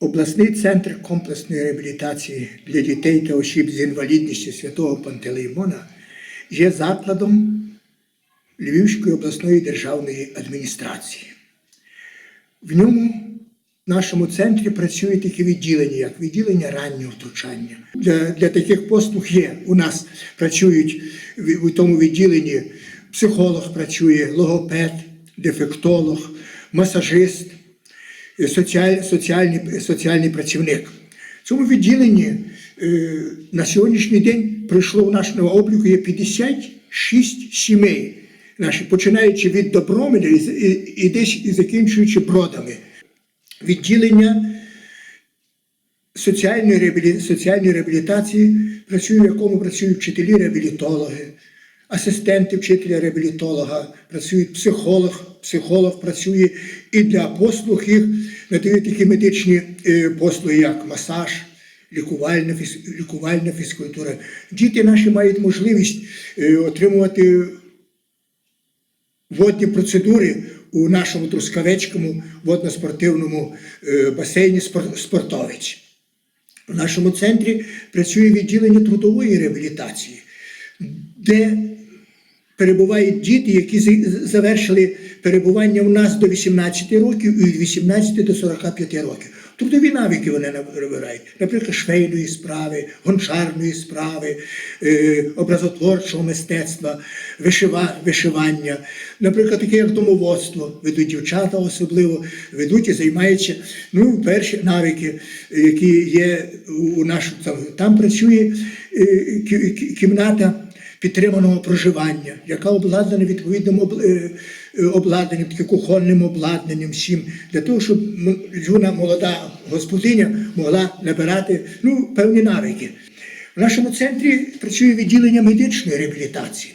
Обласний центр комплексної реабілітації для дітей та осіб з інвалідністю святого Пантелеймона є закладом Львівської обласної державної адміністрації. В ньому в нашому центрі працюють такі відділення, як відділення раннього втручання. Для, для таких послуг є. У нас працюють в- у тому відділенні психолог працює, логопед, дефектолог, масажист, соціаль, соціальний, соціальний працівник. В цьому відділенні е, на сьогоднішній день прийшло в нашому обліку є 56 сімей, наші, починаючи від Добромеля і, і, і десь і закінчуючи бродами. Відділення соціальної, реабілі... соціальної реабілітації працює, в якому працюють вчителі-реабілітологи, асистенти вчителя реабілітолога, працюють психолог, психолог працює і для послуг їх надають такі медичні е, послуги, як масаж, лікувальна, лікувальна фізкультура. Діти наші мають можливість е, отримувати водні процедури у нашому Трускавецькому водно-спортивному е, басейні «Спор- Спортовець. У нашому центрі працює відділення трудової реабілітації, де перебувають діти, які завершили перебування у нас до 18 років і від 18 до 45 років. Трудові навики вони набирають, наприклад, швейної справи, гончарної справи, е, образотворчого мистецтва, вишива, вишивання, наприклад, таке як домоводство, ведуть дівчата особливо, ведуть і займаються ну, перші навики, які є у нашому там, там працює е, кі- кі- кімната підтриманого проживання, яка обладнана відповідним е, е, обладнанням, таке кухонним обладнанням всім, для того, щоб юна молода господиня могла набирати ну, певні навики. В нашому центрі працює відділення медичної реабілітації.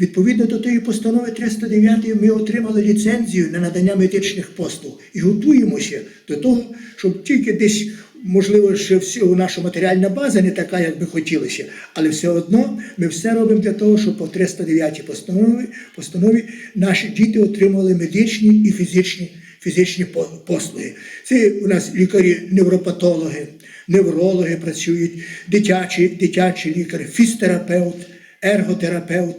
Відповідно до тієї постанови 309 ми отримали ліцензію на надання медичних послуг і готуємося до того, щоб тільки десь, можливо, всі- наша матеріальна база не така, як би хотілося, але все одно ми все робимо для того, щоб по 309 постанові, постанові наші діти отримали медичні і фізичні, фізичні послуги. Це у нас лікарі-невропатологи, неврологи працюють, дитячі, дитячий лікар, фізтерапевт, ерготерапевт,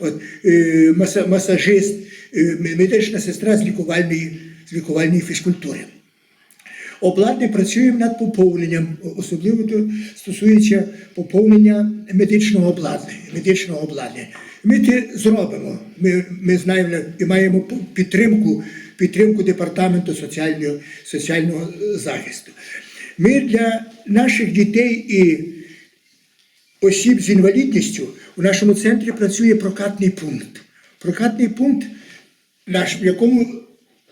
от, е, маса- масажист, е, медична сестра з лікувальної, з лікувальної фізкультури. Обладнання працюємо над поповненням, особливо то стосується поповнення медичного обладнання. Медичного обладнання. Ми це зробимо. Ми, ми знаємо і маємо підтримку, підтримку департаменту соціального, соціального захисту. Ми для наших дітей і осіб з інвалідністю у нашому центрі працює прокатний пункт. Прокатний пункт, наш, в якому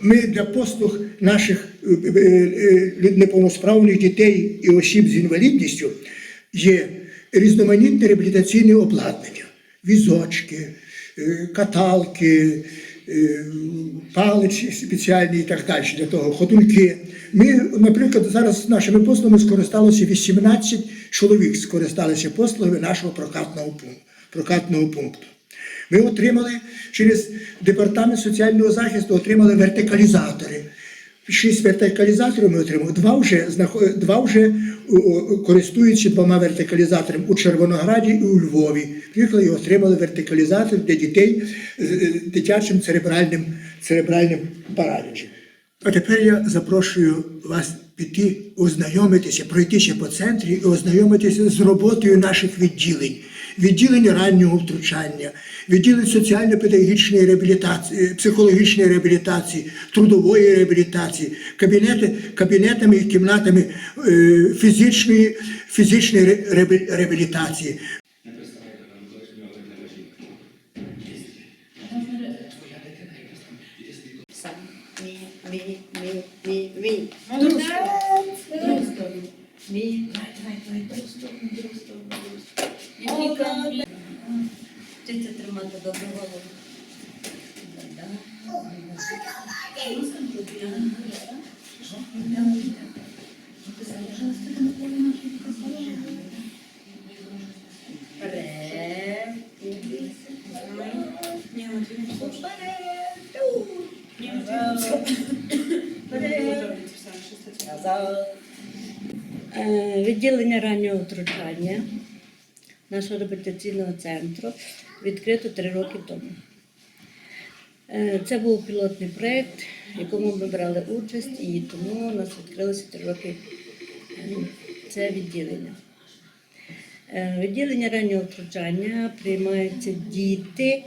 ми для послуг наших неповносправних дітей і осіб з інвалідністю є різноманітне реабілітаційне обладнання, візочки, е, каталки, е, паличі спеціальні і так далі для того, ходунки. Ми, наприклад, зараз нашими послугами скористалося 18 чоловік, скористалися послугами нашого прокатного. Прокатного пункту. Ми отримали через департамент соціального захисту отримали вертикалізатори. Шість вертикалізаторів ми отримали. Два вже два вже о, о, двома вертикалізаторами у Червонограді і у Львові. Приїхали і отримали вертикалізатор для дітей з е, дитячим церебральним, церебральним паралічем. А тепер я запрошую вас піти ознайомитися, пройтися по центрі і ознайомитися з роботою наших відділень. Відділень раннього втручання, відділень соціально-педагогічної реабілітації, е, психологічної реабілітації, трудової реабілітації, кабінети, кабінетами і кімнатами е, фізичної, фізичної ре- реабі- реабілітації. Не представляєте нам колишнього Олега жінка. Твоя дитина якраз там іде світло. Сам. Мі, мі, мі, мі, мі. Молодець. Другу сторону. Мі. Давай, давай, давай, другу сторону, другу сторону, другу сторону. І Молодець. віка. Вчиться тримати добру голову. Да. Вперед. Ні, Матвій, не хоче. Вперед. Ні, Матвій, не хоче. Вперед. Добре, це все, що це це. Назад. Е, Відділення раннього втручання нашого реабілітаційного центру відкрито три роки тому. Е, Це був пілотний проєкт, в якому ми брали участь, і тому у нас відкрилося три роки е, це відділення. Е, Відділення раннього втручання приймаються діти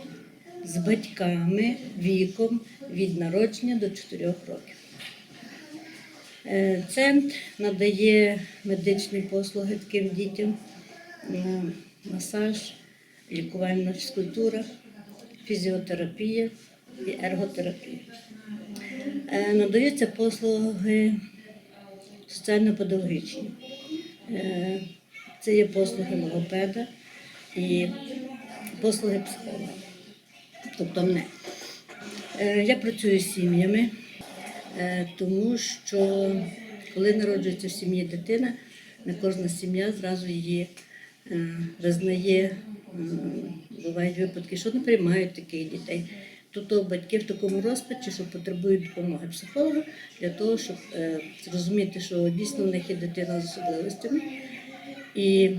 з батьками віком від народження до 4 років. Центр надає медичні послуги таким дітям, масаж, лікувальна фізкультура, фізіотерапія і ерготерапія. Е, Надаються послуги соціально-педагогічні. Е, Це є послуги логопеда і послуги психолога, тобто мене. Е, Я працюю з сім'ями, тому що коли народжується в сім'ї дитина, не кожна сім'я зразу її визнає. Бувають випадки, що не приймають таких дітей. Тобто батьки в такому розпачі, що потребують допомоги психолога для того, щоб е, зрозуміти, що дійсно в них є дитина з особливостями, і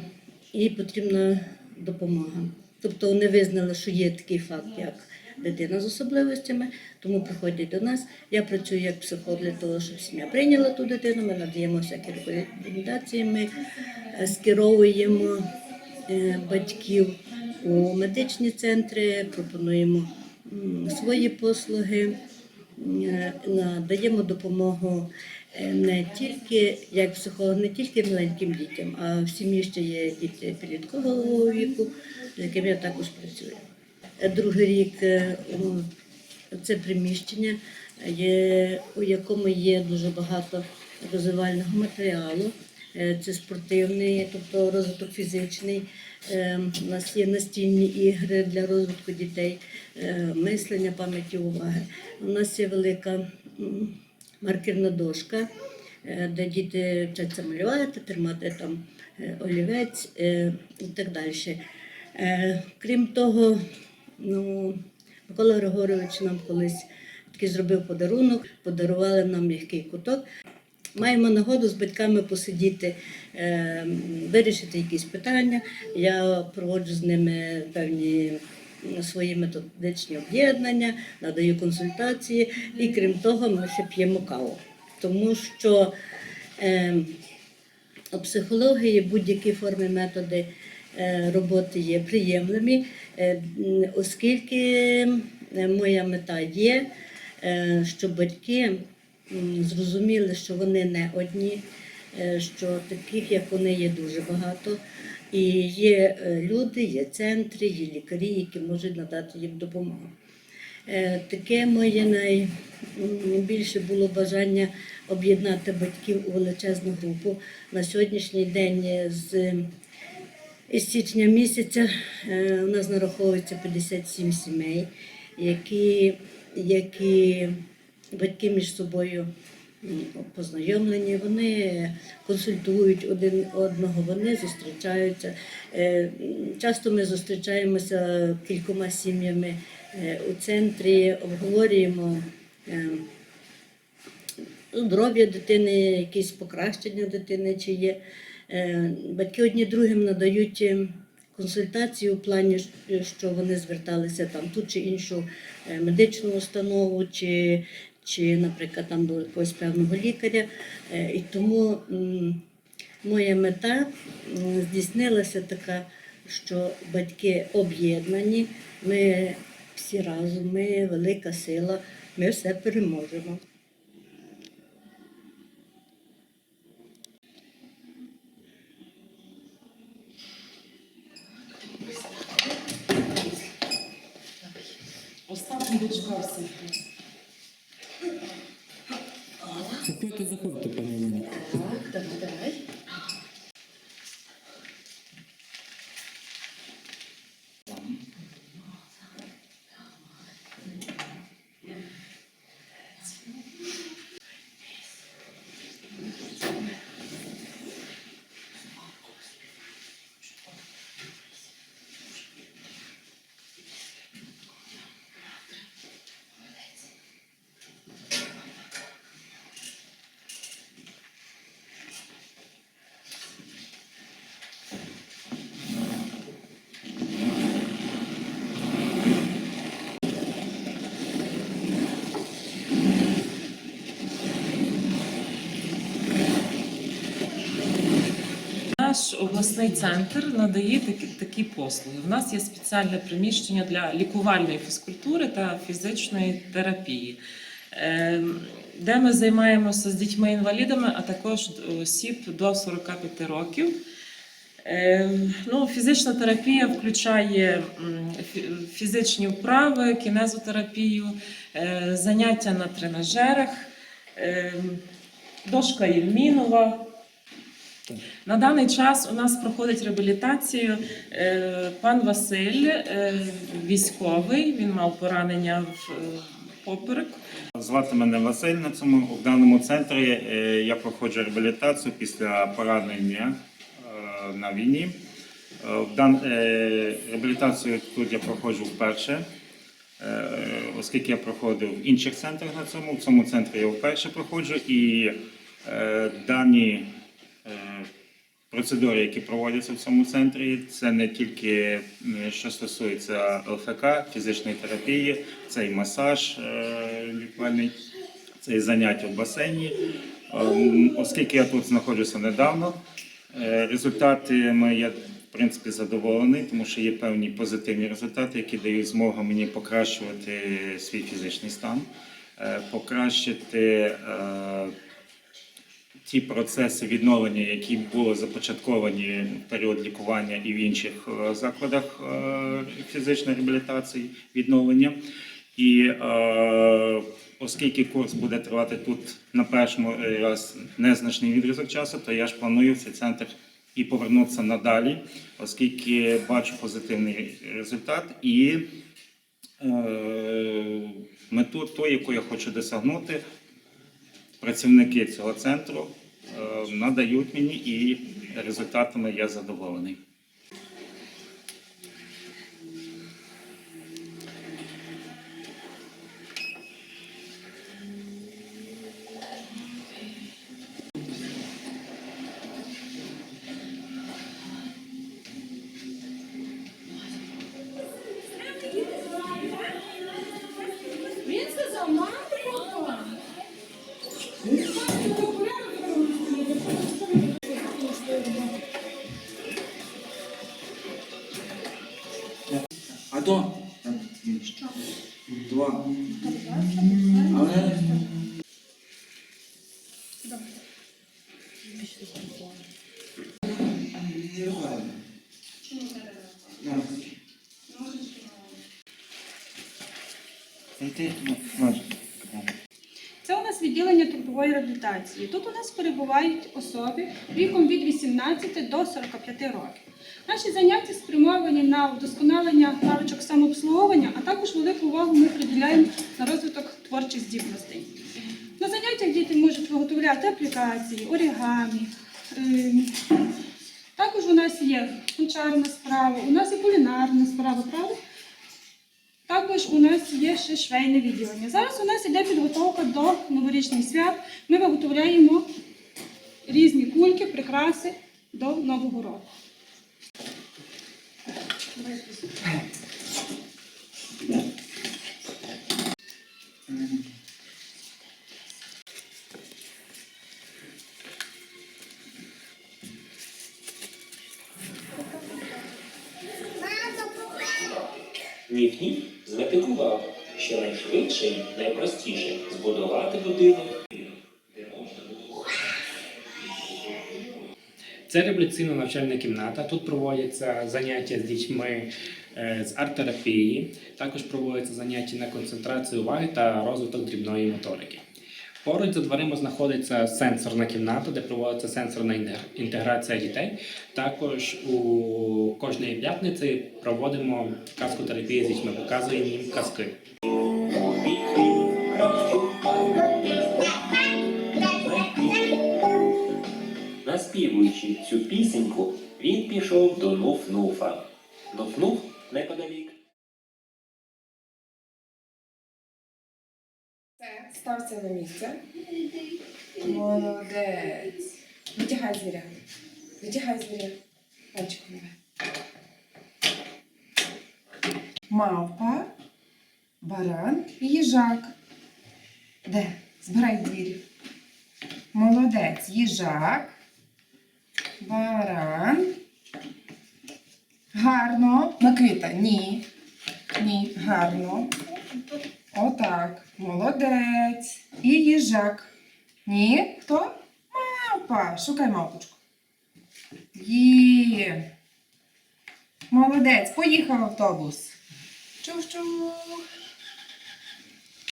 їй потрібна допомога. Тобто вони визнали, що є такий факт, як дитина з особливостями, тому приходять до нас. Я працюю як психолог для того, щоб сім'я прийняла ту дитину. Ми надаємо всякі рекомендації, ми скеровуємо е, батьків у медичні центри, пропонуємо свої послуги, е, надаємо допомогу е, не тільки як психолог, не тільки маленьким дітям, а в сім'ї ще є діти підліткового віку, з якими я також працюю. Е, Другий рік е, це приміщення, у якому є дуже багато розвивального матеріалу. Е, Це спортивний, тобто розвиток фізичний. Е, У нас є настільні ігри для розвитку дітей, е, мислення, пам'яті, уваги. У нас є велика маркерна дошка, е, де діти вчаться малювати, тримати там е, олівець е, і так далі. Е, Крім того, ну, Микола Григорович нам колись такий зробив подарунок, подарували нам м'який куток. Маємо нагоду з батьками посидіти, е, вирішити якісь питання. Я проводжу з ними певні свої методичні об'єднання, надаю консультації, і крім того, ми ще п'ємо каву. Тому що е, у психології будь-які форми методи е, роботи є приємними, оскільки моя мета є, е, щоб батьки зрозуміли, що вони не одні, е, що таких, як вони, є дуже багато. І є е, люди, є центри, є лікарі, які можуть надати їм допомогу. Е, Таке моє найбільше було бажання об'єднати батьків у величезну групу. На сьогоднішній день з із січня місяця у нас нараховується 57 сімей, які, які батьки між собою познайомлені, вони консультують один одного, вони зустрічаються. Е, Часто ми зустрічаємося кількома сім'ями е, у центрі, обговорюємо. е, здоров'я дитини, якісь покращення дитини, чи є. Батьки одні другим надають консультації у плані, що вони зверталися там ту чи іншу медичну установу, чи, чи наприклад, там до якогось певного лікаря. Е, І тому моя мета здійснилася така, що батьки об'єднані, ми всі разом, ми велика сила, ми все переможемо. Останній дочкався. Заходьте, todo o наш обласний центр надає такі, такі послуги. У нас є спеціальне приміщення для лікувальної фізкультури та фізичної терапії, е, де ми займаємося з дітьми-інвалідами, а також осіб до 45 років. Е, Ну, фізична терапія включає фізичні вправи, кінезотерапію, е, заняття на тренажерах, дошка Єльмінова. На даний час у нас проходить реабілітацію е, пан Василь, е, військовий. Він мав поранення в е, поперек. Звати мене Василь на цьому в даному центрі. Я проходжу реабілітацію після поранення на війні. Реабілітацію тут я проходжу вперше, оскільки я проходив в інших центрах на цьому. В цьому центрі я вперше проходжу і дані процедури, які проводяться в цьому центрі, це не тільки е, що стосується ЛФК, фізичної терапії, це і масаж е, лікувальний, це і заняття в басейні. Ем, Оскільки я тут знаходжуся недавно, е, результатами я в принципі задоволений, тому що є певні позитивні результати, які дають змогу мені покращувати свій фізичний стан, е, покращити. Ті процеси відновлення, які були започатковані в період лікування і в інших е, закладах е, фізичної реабілітації, відновлення. І е, оскільки курс буде тривати тут на першому раз незначний відрізок часу, то я ж планую в цей центр і повернутися надалі, оскільки бачу позитивний результат і мету ту, яку я хочу досягнути, працівники цього центру е, надають мені і результатами я задоволений. Не ну, може. Це у нас відділення трудової реабілітації. Тут у нас перебувають особи віком від 18 до 45 років. Наші заняття спрямовані на вдосконалення навичок самообслуговування, а також велику увагу ми приділяємо на розвиток творчих здібностей. На заняттях діти можуть виготовляти аплікації, орігамі. Також у нас є гончарна справа, у нас є кулінарна справа, правда? Також у нас є ще швейне відділення. Зараз у нас іде підготовка до новорічних свят. Ми виготовляємо різні кульки, прикраси до Нового року. Ніф-Ніф зметикував, що найшвидше і найпростіше збудувати будинок, де можна було Це реабілітаційна навчальна кімната. Тут проводяться заняття з дітьми е, з арт-терапії. Також проводяться заняття на концентрацію уваги та розвиток дрібної моторики. Поруч за дверима знаходиться сенсорна кімната, де проводиться сенсорна інтеграція дітей. Також у кожної п'ятниці проводимо казкотерапію з дітьми, показуємо їм казки. Наспівуючи цю пісеньку, він пішов до Нуф-Нуфа. Нуф-Нуф неподалік. Стався на місце. Молодець. Витягай звіря. Витягай звіря. Пальчиком давай. Мавпа, баран і їжак. Де? Збирай звірів. Молодець. Їжак. Баран. Гарно. Микита, ні. Ні, гарно. Отак. Молодець. І їжак. Ні. Хто? Мавпа. Шукай мавпочку. Є. Молодець. Поїхав автобус. Чух-чух.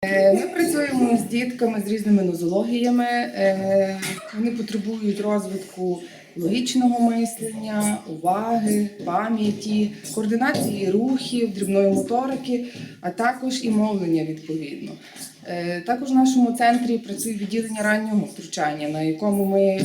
Е, Ми працюємо з дітками з різними нозологіями. Е, Вони потребують розвитку логічного мислення, уваги, пам'яті, координації рухів, дрібної моторики, а також і мовлення відповідно. Е, Також в нашому центрі працює відділення раннього втручання, на якому ми е,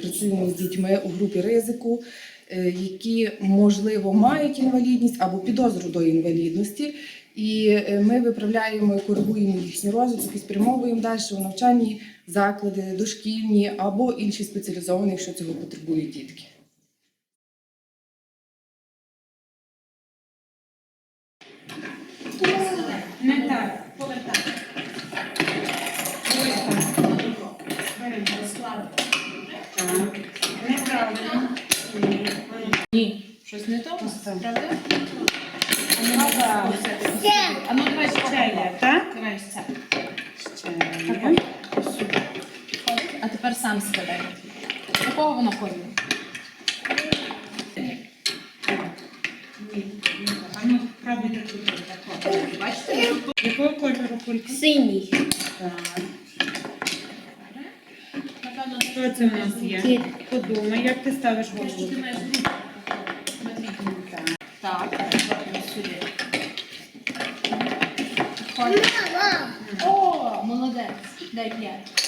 працюємо з дітьми у групі ризику, е, які можливо мають інвалідність або підозру до інвалідності. І ми виправляємо і коригуємо їхній розвиток і спрямовуємо далі у навчальні заклади, дошкільні або інші спеціалізовані, якщо цього потребують дітки. Не так. Повертай. Неправильно. Ні. Щось не то? Правда? А ну давай ще так? Давай ще. Ще є. А тепер сам себе. Якого воно кольору? А ну пробуйте тут. Бачите? Якого кольору кулька? Синій. Так. Що це у нас є? Подумай, як ти ставиш голову. Так, сюди. О, молодець. Дай п'ять.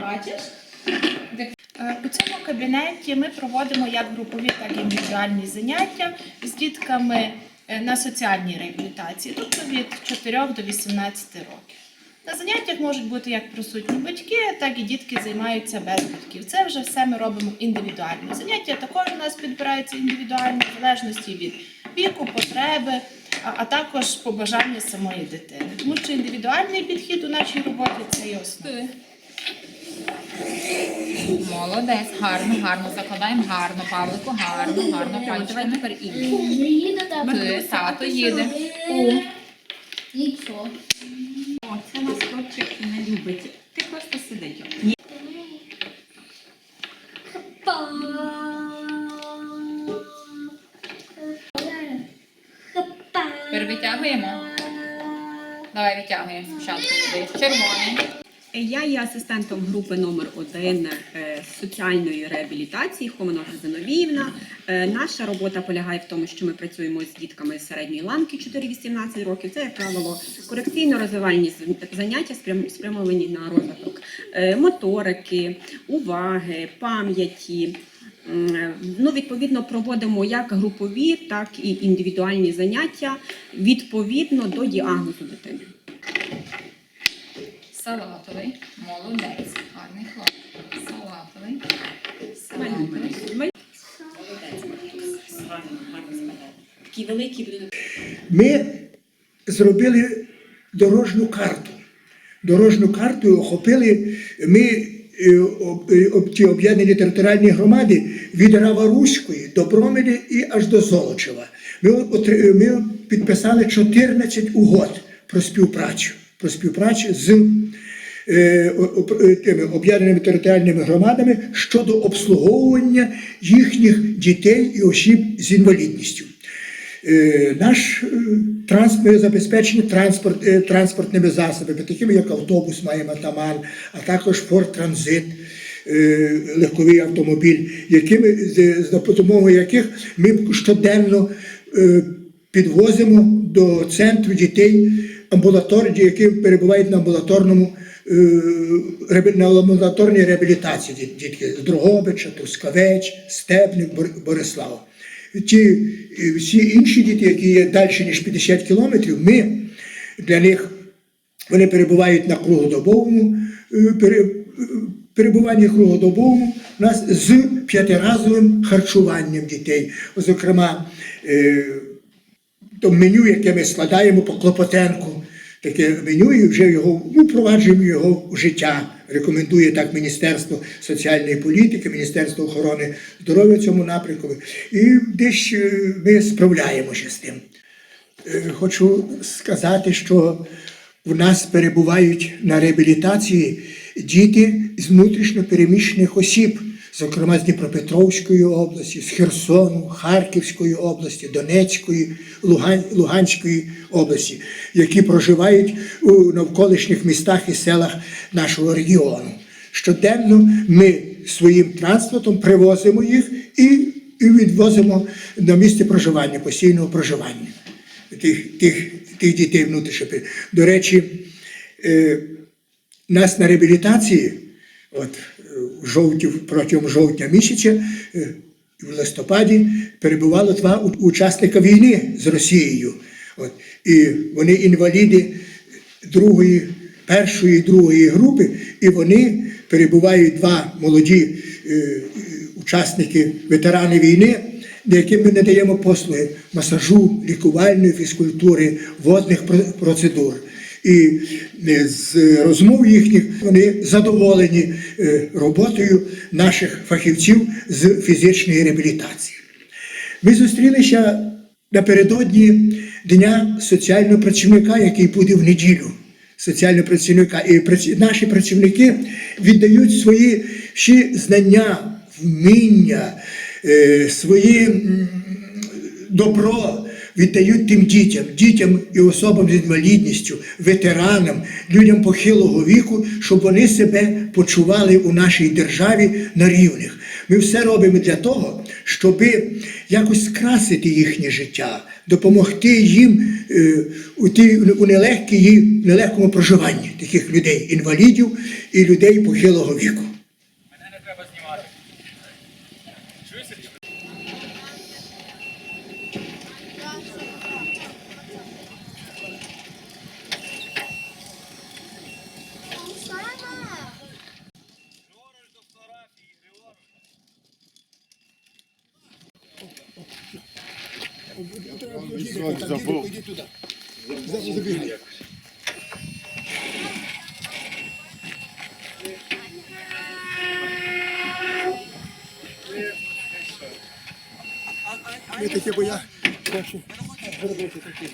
Бачиш? Е, У цьому кабінеті ми проводимо як групові, так і індивідуальні заняття з дітками е, на соціальній реабілітації, тобто від 4 до 18 років. На заняттях можуть бути як присутні батьки, так і дітки займаються без батьків. Це вже все ми робимо індивідуально. Заняття також у нас підбираються індивідуально, в залежності від віку, потреби, а, також побажання самої дитини. Тому що індивідуальний підхід у нашій роботі це є основа. Молодець, гарно, гарно. Закладаємо гарно, Павлику, гарно, гарно. Давай тепер і. Ти, тато їде. О, це нас хлопчик не любить. Ти просто сидить. Тепер витягуємо. Давай витягуємо спочатку. Червоний. Я є асистентом групи номер 1 соціальної реабілітації Хомонога Зиновіївна. Е, Наша робота полягає в тому, що ми працюємо з дітками середньої ланки 4-18 років. Це, як правило, корекційно-розвивальні заняття спрямовані на розвиток е, моторики, уваги, пам'яті. Е, Ну, відповідно, проводимо як групові, так і індивідуальні заняття відповідно до діагнозу дитини. Салатовий. Молодець. Гарний хлопець. Салатовий. Салатовий. Такі великі будуть. Ми зробили дорожню карту. Дорожню карту охопили ми е, об- е, ті об'єднані територіальні громади від Раваруської до Бромелі і аж до Золочева. Ми, отри- ми підписали 14 угод про співпрацю, про співпрацю з е, е, тими об'єднаними територіальними громадами щодо обслуговування їхніх дітей і осіб з інвалідністю. Е, Наш е, транспорт забезпечені транспорт, е, транспортними засобами, такими як автобус маємо Атаман, а також Форт Транзит, е, легковий автомобіль, якими з з допомогою яких ми щоденно е, підвозимо до центру дітей які перебувають на амбулаторному е, на амбулаторній реабілітації діт- дітки з Дрогобича, Трускавеч, Степник, Борислав. Ті е, всі інші діти, які є далі ніж 50 кілометрів, ми для них вони перебувають на круглодобовому е, пере- е, перебуванні круглодобовому у нас з п'ятиразовим харчуванням дітей. Зокрема, е, то меню, яке ми складаємо по Клопотенку, таке меню і вже його ну, впроваджуємо його в життя. Рекомендує так Міністерство соціальної політики, Міністерство охорони здоров'я цьому напрямку. І десь е, ми справляємося з тим. Е, Хочу сказати, що в нас перебувають на реабілітації діти з внутрішньо переміщених осіб, зокрема з Дніпропетровської області, з Херсону, Харківської області, Донецької, Луганської області, які проживають у навколишніх містах і селах нашого регіону. Щоденно ми своїм транспортом привозимо їх і, відвозимо на місце проживання, постійного проживання тих, тих, тих дітей внутрішньо. До речі, е, нас на реабілітації, от жовті, протягом жовтня місяця, е, в листопаді перебувало два учасника війни з Росією. От, і вони інваліди другої, першої і другої групи, і вони перебувають два молоді е, учасники, ветерани війни, яким ми надаємо послуги масажу, лікувальної фізкультури, водних процедур. І е, з розмов їхніх вони задоволені е, роботою наших фахівців з фізичної реабілітації. Ми зустрілися напередодні Дня соціального працівника, який буде в неділю. Соціального працівника. І наші працівники віддають свої всі знання, вміння, е, свої добро віддають тим дітям, дітям і особам з інвалідністю, ветеранам, людям похилого віку, щоб вони себе почували у нашій державі на рівних. Ми все робимо для того, щоб якось скрасити їхнє життя, допомогти їм е, у, ті, у нелегкій, нелегкому проживанні таких людей, інвалідів і людей похилого віку. Ми таке, бо я хочу зробити таке.